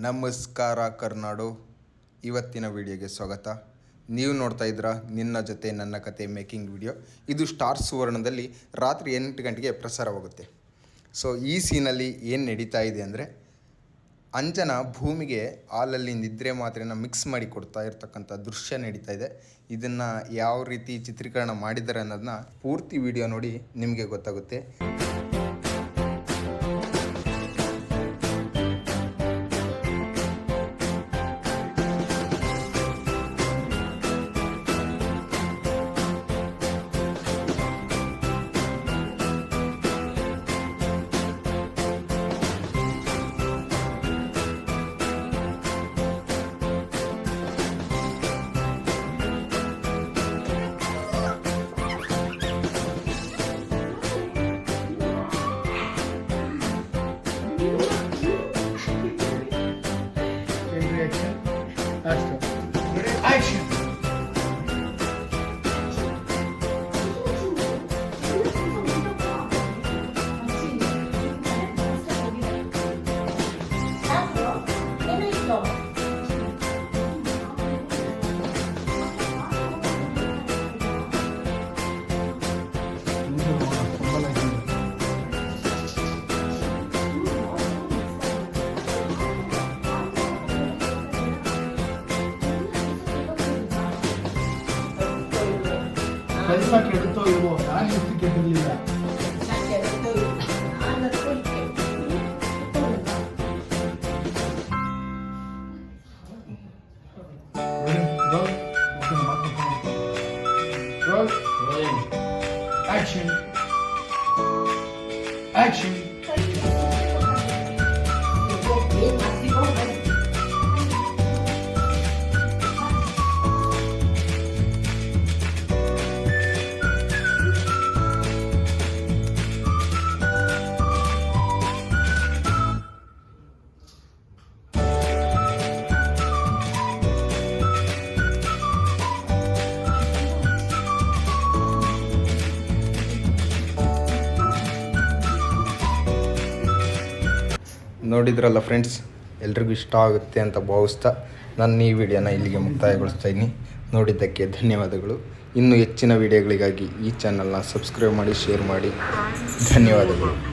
ನಮಸ್ಕಾರ ಕರ್ನಾಡು. ಇವತ್ತಿನ ವಿಡಿಯೋಗೆ ಸ್ವಾಗತ. ನೀವು ನೋಡ್ತಾ ಇದ್ರ ನಿನ್ನ ಜೊತೆ ನನ್ನ ಕತೆ ಮೇಕಿಂಗ್ ವಿಡಿಯೋ. ಇದು ಸ್ಟಾರ್ ಸುವರ್ಣದಲ್ಲಿ ರಾತ್ರಿ ಎಂಟು ಗಂಟೆಗೆ ಪ್ರಸಾರವಾಗುತ್ತೆ. ಸೊ ಈ ಸೀನಲ್ಲಿ ಏನು ನಡೀತಾ ಇದೆ ಅಂದರೆ, ಅಂಜನ ಭೂಮಿಗೆ ಹಾಲಲ್ಲಿ ನಿದ್ರೆ ಮಾತ್ರೆನ ಮಿಕ್ಸ್ ಮಾಡಿ ಕೊಡ್ತಾ ಇರ್ತಕ್ಕಂಥ ದೃಶ್ಯ ನಡೀತಾ ಇದೆ. ಇದನ್ನು ಯಾವ ರೀತಿ ಚಿತ್ರೀಕರಣ ಮಾಡಿದ್ದಾರೆ ಅನ್ನೋದನ್ನ ಪೂರ್ತಿ ವಿಡಿಯೋ ನೋಡಿ ನಿಮಗೆ ಗೊತ್ತಾಗುತ್ತೆ. you. ಕೆಲಸ ಕೆಡುತ್ತೋ ಇಲ್ವೋ ನಾನು ಎಷ್ಟು ಕೆಟ್ಟಿರಲಿಲ್ಲ Action. Action. ನೋಡಿದ್ರಲ್ಲ ಫ್ರೆಂಡ್ಸ್ ಎಲ್ರಿಗೂ ಇಷ್ಟ ಆಗುತ್ತೆ ಅಂತ ಭಾವಿಸ್ತಾ ನಾನು ಈ ವಿಡಿಯೋನ ಇಲ್ಲಿಗೆ ಮುಕ್ತಾಯಗೊಳಿಸ್ತಾ ಇದ್ದೀನಿ ನೋಡಿದ್ದಕ್ಕೆ ಧನ್ಯವಾದಗಳು. ಇನ್ನೂ ಹೆಚ್ಚಿನ ವಿಡಿಯೋಗಳಿಗಾಗಿ ಈ ಚಾನಲ್ನ ಸಬ್ಸ್ಕ್ರೈಬ್ ಮಾಡಿ ಶೇರ್ ಮಾಡಿ. ಧನ್ಯವಾದಗಳು.